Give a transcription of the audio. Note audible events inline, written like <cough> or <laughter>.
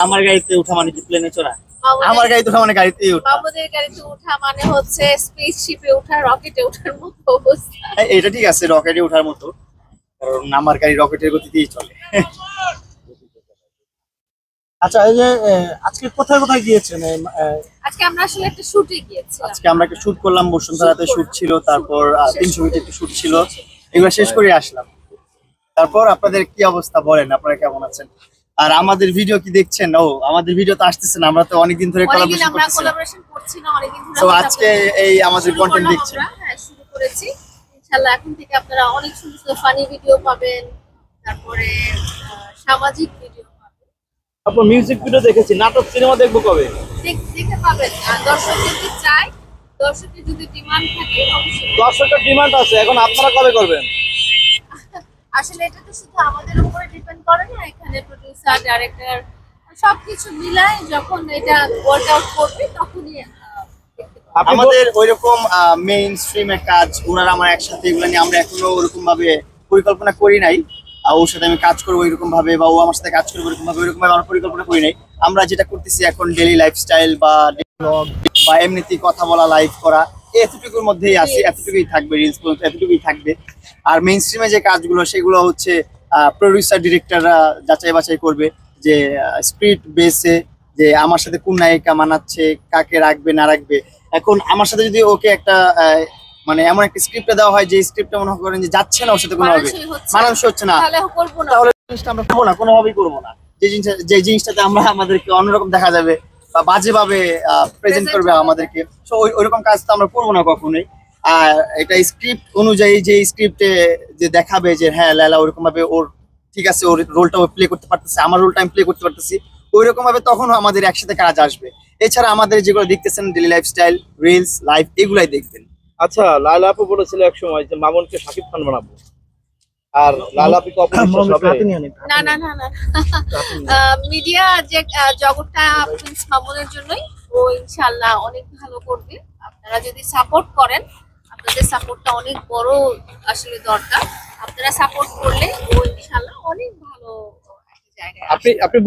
আমার গাড়িতে উঠা মানে কি প্লেনে চড়া? আমার গাড়িতে উঠা মানে গাড়িতেই উঠা। বাবুদের গাড়িতে ওঠা মানে হচ্ছে স্পেস শিপে ওঠা রকেটে ওঠার মতো অবস্থা। হ্যাঁ, এটা ঠিক আছে রকেটে ওঠার মতো। কারণ আমার গাড়ি রকেটের গতিতেই চলে। আচ্ছা এই যে আহ, আজকে কোথায় কোথায় গিয়েছেন? আহ, আজকে আমরা আসলে একটা শুটে গিয়েছি আজকে আমরা একটা শুট করলাম বসুন্ধরাতে শুট ছিল তারপর তিনশো করে। মিনিট একটু শুট ছিল। এগুলো শেষ করে আসলাম। তারপর আপনাদের কি অবস্থা বলেন? আপনারা কেমন আছেন? আর আমাদের ভিডিও কি দেখছেন? ও আমাদের ভিডিও তো আসতেছে না আমরা তো অনেকদিন ধরে অনেকদিন কোলাবোরেশন আমরা করতেছি। কোলাবোরেশন করছি না অনেকদিন ধরে তো আজকে এই আমাদের শুরু কন্টেন্ট দেখছেন। হ্যাঁ শুরু করেছি। ইনশাআল্লাহ এখন থেকে আপনারা অনেক সুন্দর সুন্দর ফানি ভিডিও পাবেন তারপরে সামাজিক ভিডিও পাবেন। আপনার মিউজিক ভিডিও দেখেছি নাটক সিনেমা দেখব কবে? দেখ- দেখতে পাবেন। আর দর্শক যদি চায় দর্শকের যদি ডিমান্ড থাকে অবশ্যই দর্শকের ডিমান্ড আছে এখন আপনারা কবে করবেন? আসলে এটা তো শুধু আমাদের উপরে ডিপেন্ড করে না এখানে প্রডিউসার ডাইরেক্টর সবকিছু মিলায় যখন এটা ওয়ার্কআউট করবে তখনই আমাদের ওইরকম মেইন স্ট্রিমের কাজ ওনারা আমার একসাথে এগুলো নিয়ে আমরা এখনও ওরকম ভাবে পরিকল্পনা করি নাই। ওর সাথে আমি কাজ করব এরকম ভাবে বা ও আমার সাথে কাজ করব এরকম ভাবে ওইরকম ভাবে আমরা পরিকল্পনা করি নাই। আমরা যেটা করতেছি এখন ডেলি লাইফস্টাইল বা ব্লগ বা এমনিতেই কথা বলা লাইভ করা। এতটুকুর মধ্যেই আছে এতটুকুই থাকবে রিলস পর্যন্ত এতটুকুই থাকবে। আর মেইন স্ট্রিমে যে কাজগুলো সেগুলো হচ্ছে প্রডিউসার ডিরেক্টররা যাচাই বাছাই করবে যে স্ক্রিপ্ট বেসে যে আমার সাথে কোন নায়িকা মানাচ্ছে কাকে রাখবে না রাখবে। এখন আমার সাথে যদি ওকে একটা আহ, মানে এমন একটা স্ক্রিপ্টে দেওয়া হয় যে স্ক্রিপ্টটা মনে করেন যে যাচ্ছে না ওর সাথে কোনোভাবে। মানানসই হচ্ছে। না। মানানসই হচ্ছে না। তাহলে করব না। তাহলে জিনিসটা আমরা করব না কোনোভাবেই করব না। যে জিনিসটা যে জিনিসটাতে আমরা আমাদেরকে অন্যরকম দেখা যাবে বা বাজেভাবে প্রেজেন্ট করবে আমাদেরকে। তো ওই ওইরকম কাজ তো আমরা করব না কখনোই। আর এটা স্ক্রিপ্ট অনুযায়ী যে স্ক্রিপ্টে যে দেখাবে যে হ্যাঁ লালা ওরকম ভাবে ওর ঠিক আছে ওর রোলটা প্লে করতে পারতেছে আমার রোলটা আমি প্লে করতে পারতেছি ওই রকম ভাবে তখনও আমাদের একসাথে কাজ আসবে। এছাড়া আমাদের যেগুলো দেখতেছেন ডেলি লাইফস্টাইল রিলস লাইফ এগুলাই দেখবেন। আচ্ছা লালা আপু বলেছিল এক সময় যে মামুনকে শাকিব খান বানাবো। আর লালা আপু কি অপবিশ্বাস মোহাম্মদ হবে হাতে নিয়ে নিন, হাতে না না না। না <laughs> মিডিয়া যে জগৎটা প্রিন্স মামুনের জন্যই ও ইনশাআল্লাহ অনেক ভালো করবে। আপনারা যদি সাপোর্ট করেন আপনাদের সাপোর্টটা অনেক বড় আসলে দরকার। আপনারা সাপোর্ট করলে ও ইনশাআল্লাহ অনেক ভালো একটা জায়গায় আপনি আপনি